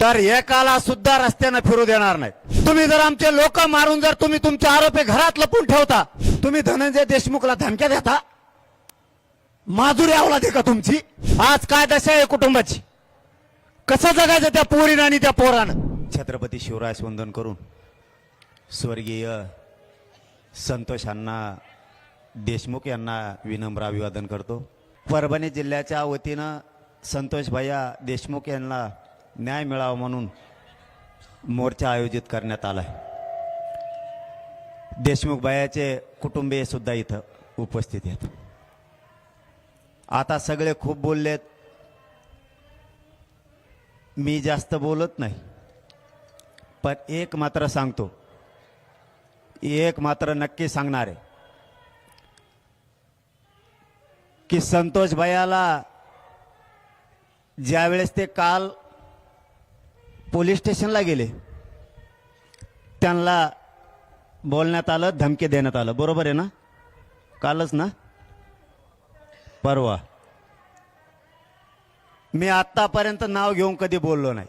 तर एकाला सुद्धा रस्त्यानं फिरू देणार नाही. तुम्ही जर आमचे लोक मारून जर तुम्ही तुमचे आरोपी घरात लपून ठेवता तुम्ही धनंजय देशमुखला धमक्या देता? माजुरी अवलाद आहे का तुमची? आज काय दशा आहे कुटुंबाची? कसं जगायचं त्या पोरीनं आणि त्या पोरानं? छत्रपती शिवराय वंदन करून स्वर्गीय संतोष देशमुख यांना विनम्र अभिवादन करतो. परभणी जिल्ह्याच्या वतीनं संतोष भैया देशमुख यांना न्याय मिळावा म्हणून मोर्चा आयोजित करण्यात आला आहे देशमुख बायाचे कुटुंबीय सुद्धा इथं उपस्थित आहेत. आता सगळे खूप बोललेत. मी जास्त बोलत नाही. पण एक मात्र सांगतो. एक मात्र नक्की सांगणार आहे. की संतोष भैयाला ज्यावेळेस ते काल पोलीस स्टेशनला गेले. त्यांना बोलण्यात आलं धमकी देण्यात आलं. बरोबर आहे ना? कालच ना? परवा. मी आत्तापर्यंत नाव घेऊन कधी बोललो नाही.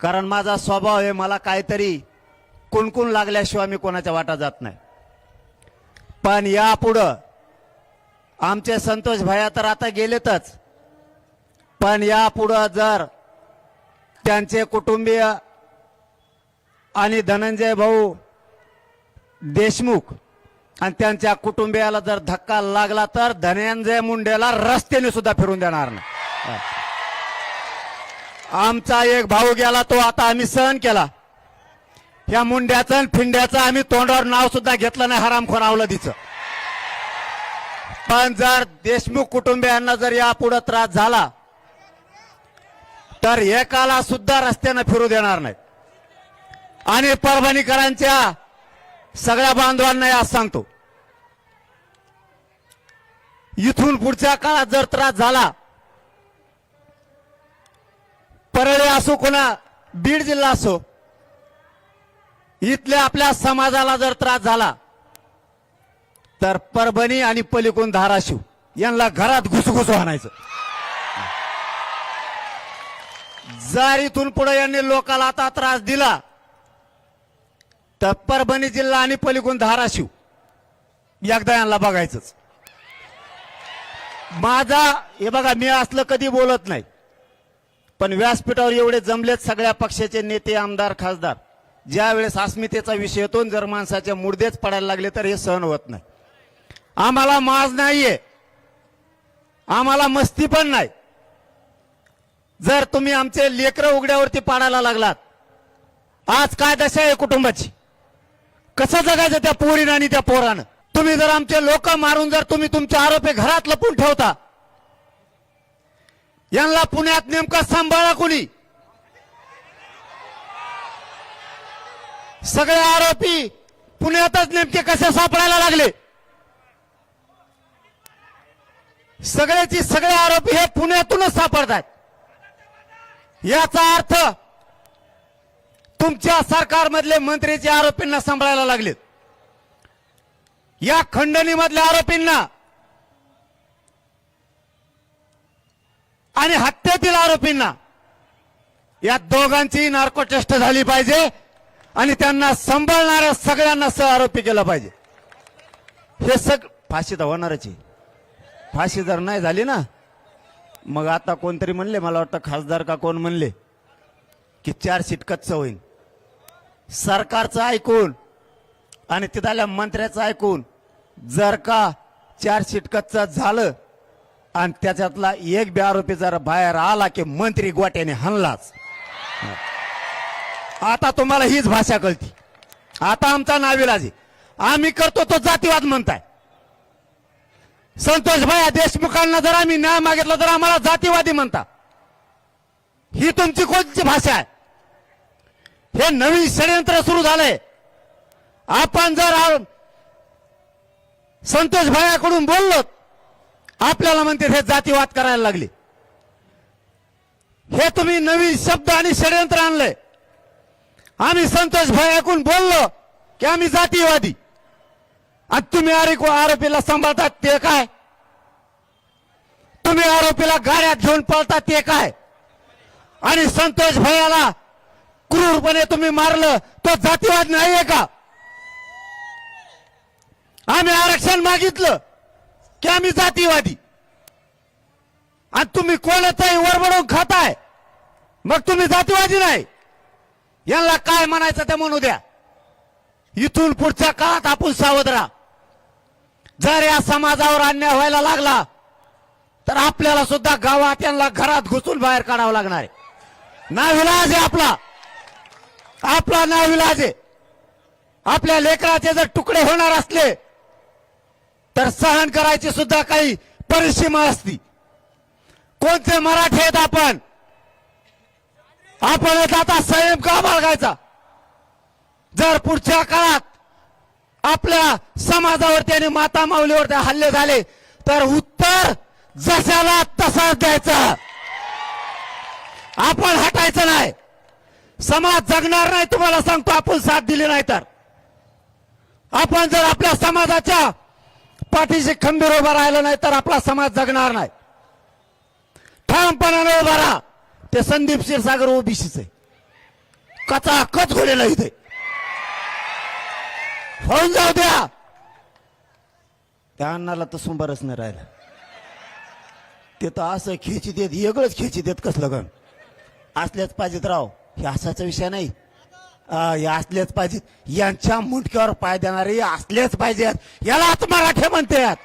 कारण माझा स्वभाव आहे मला काहीतरी कुणकुण लागल्याशिवाय मी कोणाच्या वाटा जात नाही. पण यापुढं आमचे संतोष भैया तर आता गेलेतच. पण यापुढं जर त्यांचे कुटुंबीय आणि धनंजय भाऊ देशमुख आणि त्यांच्या कुटुंबियाला जर धक्का लागला तर धनंजय मुंडेला रस्त्याने सुद्धा फिरून देणार नाही. आमचा एक भाऊ गेला तो आता आम्ही सहन केला. या मुंड्याचं आणि फिंड्याचं आम्ही तोंडावर नाव सुद्धा घेतलं नाही हरामखोर आवलदीचं. पण जर देशमुख कुटुंबियांना जर यापुढे त्रास झाला तर एकाला सुद्धा रस्त्यानं फिरू देणार नाही. आणि परभणीकरांच्या सगळ्या बांधवांना आज सांगतो. इथून पुढच्या काळात जर त्रास झाला परळी असो कोणा बीड जिल्हा असो इथल्या आपल्या समाजाला जर त्रास झाला तर परभणी आणि पलिकोण धाराशिव यांना घरात घुसघुस आणायचं. जर इथून पुढे यांनी लोकाला आता त्रास दिला. तर परभणी जिल्हा आणि पलीकडून धाराशिव. एकदा यांना बघायचंच. माझा हे बघा मी असलं कधी बोलत नाही. पण व्यासपीठावर एवढे जमलेत सगळ्या पक्षाचे नेते आमदार खासदार. ज्या वेळेस अस्मितेचा विषय येतो जर माणसाच्या मुर्देच पडायला लागले तर हे सहन होत नाही. आम्हाला माज नाहीये. आम्हाला मस्ती पण नाही. जर तुम्ही आमचे लेकरं उघड्यावरती पाडायला लागलात आज काय दशा आहे कुटुंबाची? कसं जगायचं त्या पोरीनं आणि त्या पोरानं? तुम्ही जर आमचे लोक मारून जर तुम्ही तुमचे आरोपी घरात लपून ठेवता यांना पुण्यात नेमका सांभाळा कोणी? सगळे आरोपी पुण्यातच नेमके कसे सापडायला लागले? सगळ्याची सगळे आरोपी हे पुण्यातूनच सापडतात याचा अर्थ तुमच्या सरकारमधले मंत्रीचे आरोपींना सांभाळायला लागलेत. या खंडणीमधल्या आरोपींना आणि हत्येतील आरोपींना या दोघांची नार्कोटेस्ट झाली पाहिजे आणि त्यांना सांभाळणाऱ्या सगळ्यांना सह आरोपी केला पाहिजे. हे सग फाशी तर होणारच फाशी जर नाही झाली ना मग आता कोणतरी म्हणले मला वाटतं खासदार का कोण म्हणले की चार सीट कच्च होईल सरकारचं ऐकून आणि तिथल्या मंत्र्याचं ऐकून जर का चार सीट कच्च झालं आणि त्याच्यातला एक बी आरोपी जर बाहेर आला की मंत्री गोट्याने हनलाच आता तुम्हाला हीच भाषा कळती. आता आमचा नाविलाजी. आहे आम्ही करतो तो जातीवाद म्हणताय. संतोष भाया देशमुखांना जर आम्ही न्याय मागितला तर आम्हाला जातीवादी म्हणता. ही तुमची कोणती भाषा आहे? हे नवीन षडयंत्र सुरू झालंय. आपण जर संतोष भायाकडून बोललो आपल्याला म्हणते हे जातीवाद करायला लागले. हे तुम्ही नवीन शब्द आणि षडयंत्र आणलंय. आम्ही संतोष भायाकडून बोललो की आम्ही जातीवादी. आणि तुम्ही आरोप आरोपीला सांभाळतात ते काय? तुम्ही आरोपीला गाड्यात घेऊन पळतात ते काय? आणि संतोष भैयाला क्रूरपणे तुम्ही मारलं तो जातीवाद नाहीये का? आम्ही आरक्षण मागितलं की आम्ही जातीवादी. आणि तुम्ही कोणाचाही वरबडून खाताय मग तुम्ही जातीवादी नाही. यांना काय म्हणायचं ते म्हणू द्या. इथून पुढच्या काळात आपण सावध राहा. जर या समाजावर अन्याय व्हायला लागला तर आपल्याला सुद्धा गावात यांना घरात घुसून बाहेर काढावं लागणार आहे. नाविलाज आहे आपला. आपला नाविलाज आहे. आपल्या लेकराचे जर तुकडे होणार असले तर सहन करायची सुद्धा काही परिसीमा असती. कोणते मराठी आहेत आपण? आपण आता संयम का बाळगायचा? जर पुढच्या काळात आपल्या समाजावरती आणि माता माऊलीवरती हल्ले झाले तर उत्तर जशाला तसाच द्यायचं. आपण हटायचं नाही. समाज जगणार नाही तुम्हाला सांगतो आपण साथ दिली नाही तर. आपण जर आपल्या समाजाच्या पाठीशी खंबीर उभा राहिलं नाही तर आपला समाज जगणार नाही. ठामपणाने उभा राहा. ते संदीप क्षीरसागर ओबीसीच. आहे कचा कच घोडेला इथे होऊन जाऊ द्या. त्या अण्णाला तर सुंबारच नाही राहिलं. ते तर असं खेची देत वेगळंच खेची देत कसलं गण. असल्याच पाहिजेत राव हे असाचा विषय नाही. हे असलेच पाहिजेत. यांच्या मुंडक्यावर पाय देणारे असलेच पाहिजेत. यालाच मराठे म्हणतात.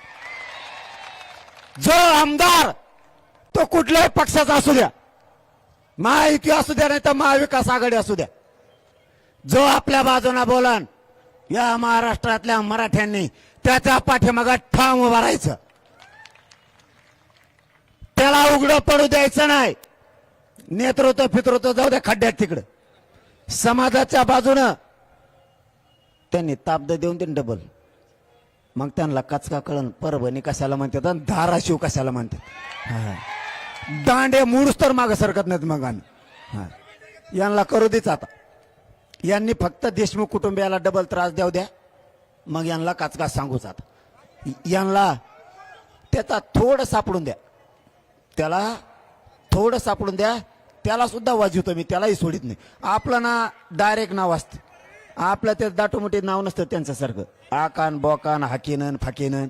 जो आमदार तो कुठल्याही पक्षाचा असू द्या. महायुती असू द्या नाही तर महाविकास आघाडी असू द्या. जो आपल्या बाजूला बोलान या महाराष्ट्रातल्या मराठ्यांनी त्याच्या पाठीमागा ठाम उभा राहायचं. त्याला उघडं पडू द्यायचं नाही. नेतृत्व फितृत्व जाऊ द्या खड्ड्यात तिकडं. समाजाच्या बाजूनं त्यांनी ताब्द देऊन देईन डबल मग त्यांना कचका कळण परभणी कशाला म्हणतात आणि धाराशिव कशाला म्हणतात? हा. दांडे मूडच तर मागं सरकत नाहीत मग आम्ही. यांना करू देच आता. यांनी फक्त देशमुख कुटुंबियाला डबल त्रास द्याऊ द्या. मग यांना काचका सांगू जात. यांना त्याचा थोडं सापडून द्या. त्याला थोडं सापडून द्या. त्याला सुद्धा वाजवतो मी त्यालाही सोडित नाही. आपलं ना डायरेक्ट नाव असतं. आपलं ते दाटोमोठी नाव नसतं त्यांच्यासारखं. आकान बोकान हाकेनन फाकेनन.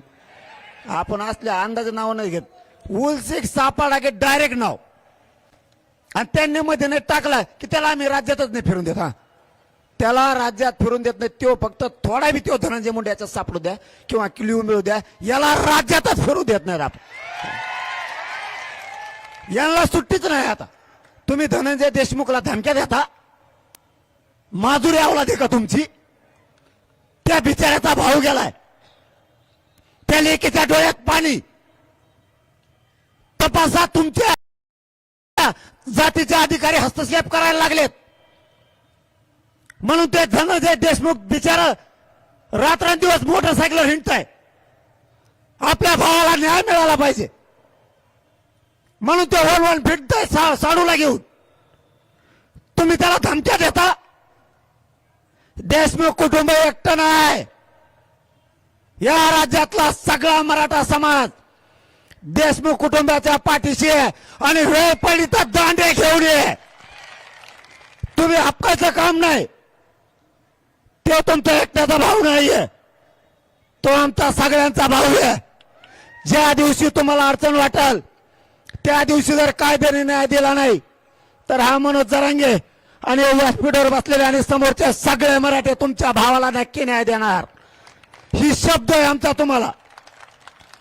आपण असल्या अंदाज नाव नाही घेत. उलसेक सापाडा की डायरेक्ट नाव. आणि त्यांनी मध्ये नाही टाकला की त्याला आम्ही राज्यातच नाही फिरून देत हा. त्याला राज्यात फिरून देत नाही. तो फक्त थोडा बी तो धनंजय मुंडे याच्यात सापडू द्या किंवा किलिव मिळू द्या याला राज्यातच फिरू देत नाही आपण. यांना सुट्टीच नाही आता. तुम्ही धनंजय देशमुखला धमक्या देता माजुरी अवलाद आहे का तुमची? त्या बिचाऱ्याचा भाऊ गेलाय. त्या लेकीच्या डोळ्यात पाणी. तपासा तुमच्या जातीचे अधिकारी हस्तक्षेप करायला लागलेत. म्हणून ते धनंजय देशमुख बिचार रात्रंदिवस मोटरसायकलवर हिंडताय. आपल्या भावाला न्याय मिळाला पाहिजे. म्हणून ते वन वन फिरताय सा, साडूला घेऊन. तुम्ही त्याला धमक्या देता? देशमुख कुटुंब एकटं नाही. या राज्यातला सगळा मराठा समाज देशमुख कुटुंबाच्या पाठीशी आहे आणि वेळ पडली तर दांडे घेऊन ये. तुम्ही हक्काचं काम नाही. तो तुमचा एकट्याचा भाऊ नाहीये. तो आमचा सगळ्यांचा भाऊ आहे. ज्या दिवशी तुम्हाला अडचण वाटेल त्या दिवशी जर कायद्याने न्याय दिला नाही तर हा मनोज जरांगे आणि व्यासपीठावर बसलेले आणि समोरचे सगळे मराठे तुमच्या भावाला नक्की न्याय देणार. ही शब्द आहे आमचा तुम्हाला.